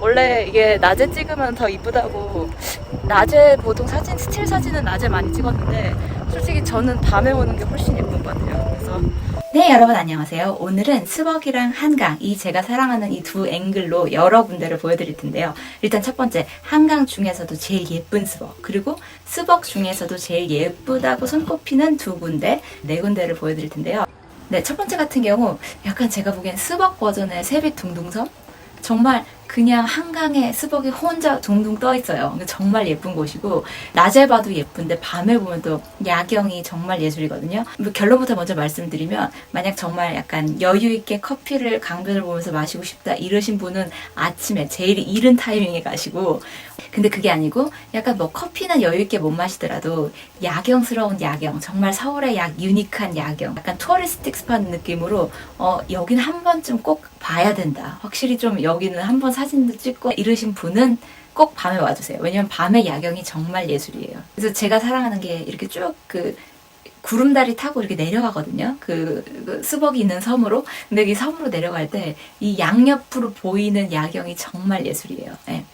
원래 이게 낮에 찍으면 더 이쁘다고 낮에 보통 사진 스틸 사진은 낮에 많이 찍었는데 솔직히 저는 밤에 오는 게 훨씬 예쁜 것 같아요. 그래서 네 여러분 안녕하세요. 오늘은 스벅이랑 한강 이 제가 사랑하는 이 두 앵글로 여러 군데를 보여드릴 텐데요. 일단 첫 번째 한강 중에서도 제일 예쁜 스벅 그리고 스벅 중에서도 제일 예쁘다고 손꼽히는 두 군데 네 군데를 보여드릴 텐데요. 네, 첫 번째 같은 경우 약간 제가 보기엔 스벅 버전의 세빛 둥둥섬 정말 그냥 한강에 스벅이 혼자 둥둥 떠 있어요. 정말 예쁜 곳이고 낮에 봐도 예쁜데 밤에 보면 또 야경이 정말 예술이거든요. 뭐 결론부터 먼저 말씀드리면 만약 정말 약간 여유 있게 커피를 강변을 보면서 마시고 싶다 이러신 분은 아침에 제일 이른 타이밍에 가시고 근데 그게 아니고 약간 뭐 커피는 여유 있게 못 마시더라도 야경스러운 야경 정말 서울의 약 유니크한 야경 약간 투어리스틱 스팟 느낌으로 어 여기는 한 번쯤 꼭 봐야 된다. 확실히 좀 여기는 한번 사진도 찍고 이러신 분은 꼭 밤에 와주세요. 왜냐면 밤의 야경이 정말 예술이에요. 그래서 제가 사랑하는 게 이렇게 쭉 그 구름다리 타고 이렇게 내려가거든요. 그, 그 스벅이 있는 섬으로. 근데 이 섬으로 내려갈 때 이 양옆으로 보이는 야경이 정말 예술이에요. 예.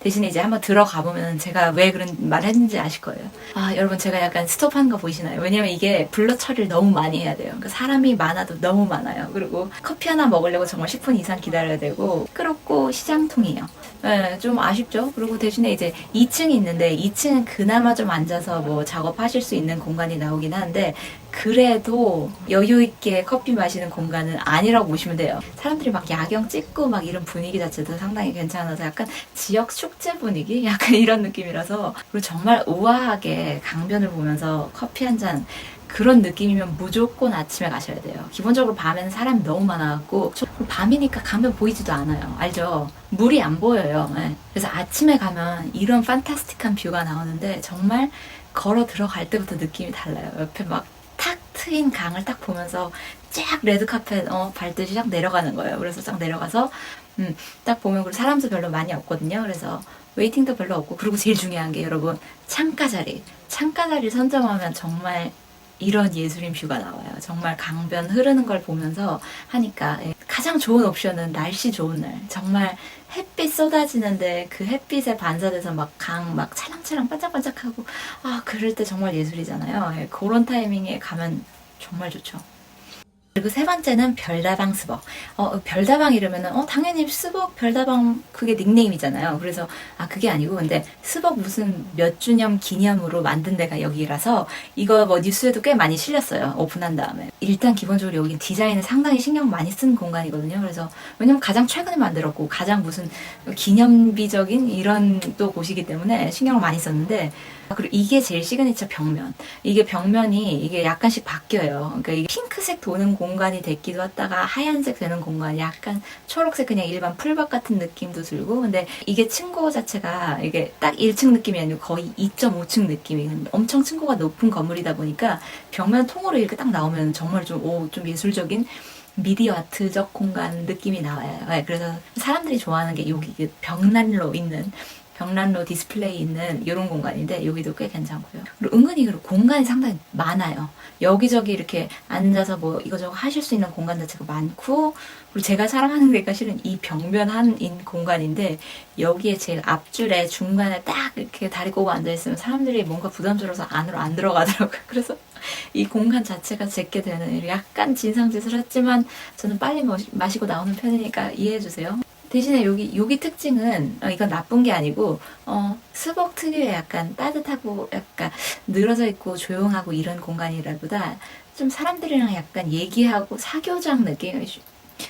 대신에 이제 한번 들어가 보면 제가 왜 그런 말을 했는지 아실 거예요. 아, 여러분 제가 약간 스톱한 거 보이시나요? 왜냐면 이게 블러 처리를 너무 많이 해야 돼요. 그러니까 사람이 많아도 너무 많아요. 그리고 커피 하나 먹으려고 정말 10분 이상 기다려야 되고 시끄럽고 시장통이에요. 네, 좀 아쉽죠. 그리고 대신에 이제 2층이 있는데 2층은 그나마 좀 앉아서 뭐 작업하실 수 있는 공간이 나오긴 하는데 그래도 여유 있게 커피 마시는 공간은 아니라고 보시면 돼요. 사람들이 막 야경 찍고 막 이런 분위기 자체도 상당히 괜찮아서 약간 지역 축제 분위기 약간 이런 느낌이라서 그리고 정말 우아하게 강변을 보면서 커피 한 잔 그런 느낌이면 무조건 아침에 가셔야 돼요. 기본적으로 밤에는 사람이 너무 많아갖고 저- 밤이니까 가면 보이지도 않아요. 알죠? 물이 안 보여요. 예. 그래서 아침에 가면 이런 판타스틱한 뷰가 나오는데 정말 걸어 들어갈 때부터 느낌이 달라요. 옆에 막탁 트인 강을 딱 보면서 쫙 레드카펫 어, 밟듯이 쫙 내려가는 거예요. 그래서 쫙 내려가서 음, 딱 보면 그리고 사람도 별로 많이 없거든요. 그래서 웨이팅도 별로 없고 그리고 제일 중요한 게 여러분 창가 자리 창가 자리 선점하면 정말 이런 예술인 뷰가 나와요. 정말 강변 흐르는 걸 보면서 하니까 예. 가장 좋은 옵션은 날씨 좋은 날. 정말 햇빛 쏟아지는데 그 햇빛에 반사돼서 막 강막 찰랑찰랑 반짝반짝하고 아 그럴 때 정말 예술이잖아요. 예. 그런 타이밍에 가면 정말 좋죠. 그리고 세 번째는 별다방 스벅. 어, 별다방 이러면은, 어, 당연히 스벅 별다방 그게 닉네임이잖아요. 그래서, 아, 그게 아니고, 근데 스벅 무슨 몇 주년 기념으로 만든 데가 여기라서, 이거 뭐 뉴스에도 꽤 많이 실렸어요. 오픈한 다음에. 일단 기본적으로 여기 디자인을 상당히 신경 많이 쓴 공간이거든요. 그래서, 왜냐면 가장 최근에 만들었고, 가장 무슨 기념비적인 이런 또 곳이기 때문에 신경을 많이 썼는데, 그리고 이게 제일 시그니처 벽면. 이게 벽면이 이게 약간씩 바뀌어요. 그러니까 이게 핑크색 도는 공간 이 됐기도 했다가 하얀색 되는 공간, 약간 초록색 그냥 일반 풀밭 같은 느낌도 들고, 근데 이게 층고 자체가 이게 딱 1층 느낌이 아니고 거의 2.5층 느낌이 엄청 층고가 높은 건물이다 보니까 벽면 통으로 이렇게 딱 나오면 정말 좀, 오, 좀 예술적인 미디어 아트적 공간 느낌이 나와요. 네, 그래서 사람들이 좋아하는 게 여기 그 벽난로 있는 벽난로 디스플레이 있는 이런 공간인데 여기도 꽤 괜찮고요. 그리고 은근히 그리고 공간이 상당히 많아요. 여기저기 이렇게 앉아서 뭐 이거저거 하실 수 있는 공간 자체가 많고 그리고 제가 사랑하는 데가 실은 이 한인 공간인데 여기에 제일 앞줄에 중간에 딱 이렇게 다리 꼬고 앉아 있으면 사람들이 뭔가 부담스러워서 안으로 안 들어가더라고요. 그래서 이 공간 자체가 제게 되는 약간 진상짓을 했지만 저는 빨리 마시- 마시고 나오는 편이니까 이해해 주세요. 대신에 여기 여기 특징은 어, 이건 나쁜 게 아니고 어, 스벅 특유의 약간 따뜻하고 약간 늘어져 있고 조용하고 이런 공간이라보다 좀 사람들이랑 약간 얘기하고 사교장 느낌 쇼-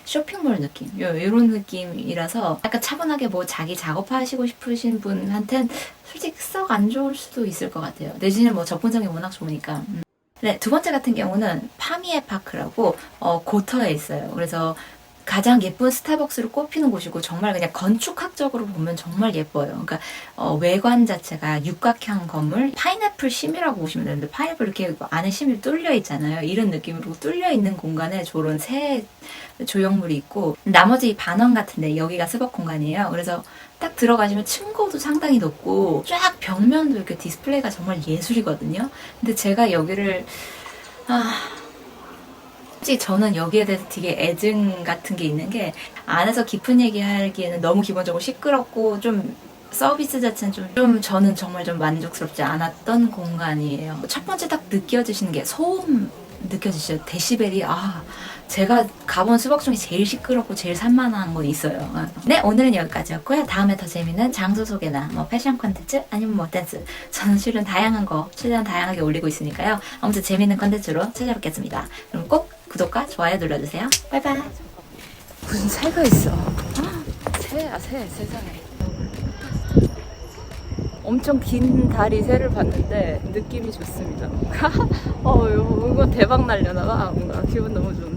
쇼핑몰 느낌 요, 요런 느낌이라서 약간 차분하게 뭐 자기 작업하시고 싶으신 분한텐 솔직히 썩 안 좋을 수도 있을 것 같아요 대신에 뭐 접근성이 워낙 좋으니까 음. 네, 두 번째 같은 경우는 파미에 파크라고 어, 고터에 있어요. 그래서 가장 예쁜 스타벅스로 꼽히는 곳이고 정말 그냥 건축학적으로 보면 정말 예뻐요. 그러니까 어, 외관 자체가 육각형 건물, 파인애플 심이라고 보시면 되는데 파인애플 이렇게 안에 심이 뚫려 있잖아요. 이런 느낌으로 뚫려 있는 공간에 저런 새 조형물이 있고 나머지 이 반원 같은데 여기가 스벅 공간이에요. 그래서 딱 들어가시면 층고도 상당히 높고 쫙 벽면도 이렇게 디스플레이가 정말 예술이거든요. 근데 제가 여기를 아 솔직히 저는 여기에 대해서 되게 애증 같은 게 있는 게 안에서 깊은 얘기하기에는 너무 기본적으로 시끄럽고 좀 서비스 자체는 좀, 좀 저는 정말 좀 만족스럽지 않았던 공간이에요. 첫 번째 딱 느껴지시는 게 소음 느껴지시죠? 데시벨이 아 제가 가본 수박 중에 제일 시끄럽고 제일 산만한 거 있어요. 네 오늘은 여기까지였고요. 다음에 더 재밌는 장소 소개나 뭐 패션 컨텐츠 아니면 뭐 댄스 저는 실은 다양한 거 최대한 다양하게 올리고 있으니까요. 아무튼 재밌는 컨텐츠로 찾아뵙겠습니다. 그럼 꼭 구독과 좋아요 눌러주세요. 바이바이. 무슨 새가 있어. 새야 새 세상에. 엄청 긴 다리 새를 봤는데 느낌이 좋습니다. 어, 이거 대박 날려나 봐. 뭔가 기분 너무 좋네.